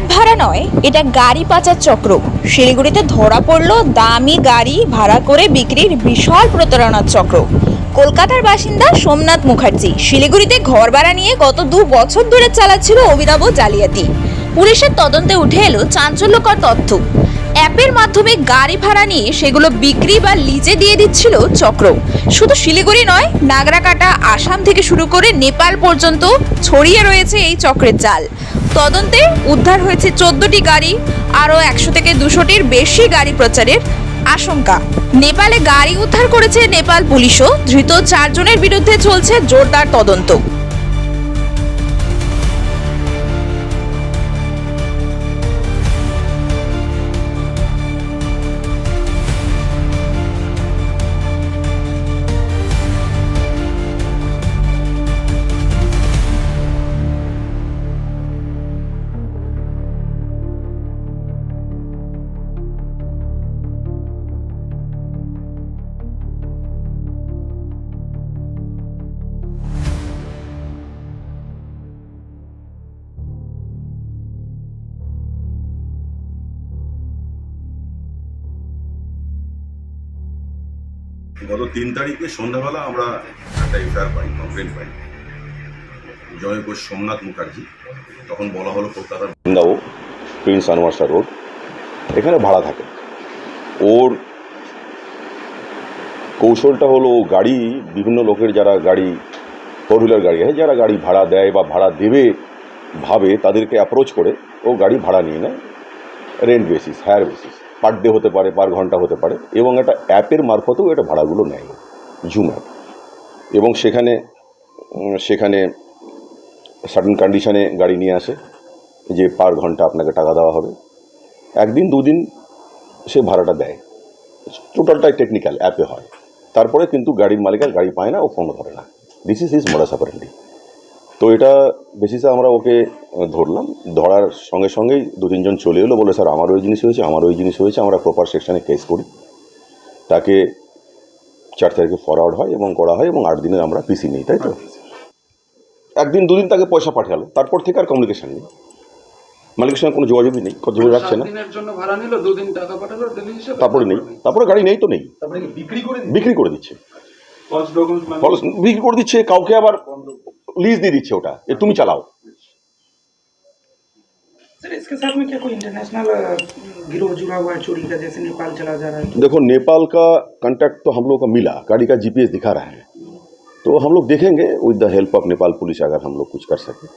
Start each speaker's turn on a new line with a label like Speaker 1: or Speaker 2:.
Speaker 1: Cab ভাড়া নয়, এটা গাড়ি পাচার চক্র। শিলিগুড়িতে ধরা পড়ল দামি গাড়ি ভাড়া করে বিক্রির বিশাল প্রতারণার চক্র। কলকাতার বাসিন্দা সোমনাথ মুখার্জি শিলিগুড়িতে ঘর ভাড়া নিয়ে গত দু বছর ধরে চালাচ্ছিল অভিনব জালিয়াতি। পুলিশের তদন্তে উঠে এলো চাঞ্চল্যকর তথ্য। অ্যাপের মাধ্যমে গাড়ি ভাড়া নিয়ে সেগুলো বিক্রি বা লিজে দিয়ে দিচ্ছিল চক্র। শুধু শিলিগুড়ি নয়, নাগরাকাটা, আসাম থেকে শুরু করে নেপাল পর্যন্ত ছড়িয়ে রয়েছে এই চক্রের জাল। তদন্তে উদ্ধার হয়েছে চোদ্দটি গাড়ি, আরও একশো থেকে দুশোটির বেশি গাড়ি প্রচারের আশঙ্কা। নেপালে গাড়ি উদ্ধার করেছে নেপাল পুলিশও, ধৃত চারজনের বিরুদ্ধে চলছে জোরদার তদন্ত।
Speaker 2: গত তিন তারিখে সন্ধ্যাবেলা আমরা একটা এফআইআর পাই কমপ্লেন পাই জয় ঘোষ, সোমনাথ মুখার্জি, তখন বলা হলো কলকাতার
Speaker 3: বৃন্দাবো প্রিন্স আনোয়ারশা রোড, এখানে ভাড়া থাকে। ওর কৌশলটা হলো গাড়ি, বিভিন্ন লোকের যারা গাড়ি ফোর হুইলার গাড়ি আছে, যারা গাড়ি ভাড়া দেয় বা ভাড়া দেবে, ভাবে, তাদেরকে অ্যাপ্রোচ করে, ও গাড়ি ভাড়া নিয়ে নেয় rent basis hire basis per day হতে পারে পার ঘণ্টা হতে পারে, এবং একটা অ্যাপের মারফতেও এটা ভাড়াগুলো নেয় জুম অ্যাপ এবং সেখানে সেখানে সার্টেন কন্ডিশনে গাড়ি নিয়ে আসে, যে পার ঘণ্টা আপনাকে টাকা দেওয়া হবে। একদিন, দুদিন সে ভাড়াটা দেয়। টোটালটাই টেকনিক্যাল অ্যাপে হয়। তারপরে কিন্তু গাড়ির মালিক আর গাড়ি পায় না, ও ফোনও ধরে না। This is is modus operandi তো এটা বেসিসে আমরা ওকে ধরলাম। ধরার সঙ্গে সঙ্গেই দু তিনজন চলে এলো, বলে, স্যার, আমারও ওই জিনিস হয়েছে, আমারও ওই জিনিস হয়েছে, আমরা প্রপার সেকশানে কেস করি। তাকে চার তারিখে ফরওয়ার্ড হয় এবং করা হয় এবং আট দিনের আমরা পিসি নিই তাই তো? একদিন দুদিন তাকে পয়সা পাঠালো তারপর থেকে আর কমিউনিকেশন নেই। মালিকের সঙ্গে কোনো যোগাযোগই নেই কত যোগাযোগ রাখছে না।
Speaker 4: দিনের জন্য ভাড়া নিল দুদিন টাকা পাঠালো ডেলি হিসেবে
Speaker 3: তারপরে নেই তারপরে গাড়ি নেই তো নেই।
Speaker 5: বিক্রি করে দিন
Speaker 3: বিক্রি করে দিচ্ছে। বিক্রি করে দিচ্ছে কাউকে আবার লিজ দিয়ে দিচ্ছে ওটা এ তুমি চালাও।
Speaker 6: सर, इसके साथ में क्या कोई इंटरनेशनल गिरोह जुड़ा हुआ है, चोरी का, जैसे नेपाल चला जा रहा है?
Speaker 3: देखो, नेपाल का कांटेक्ट तो हम लोग का मिला। गाड़ी का जीपीएस दिखा रहा है। तो हम लोग देखेंगे with the help of Nepal police, अगर हम लोग कुछ कर सके।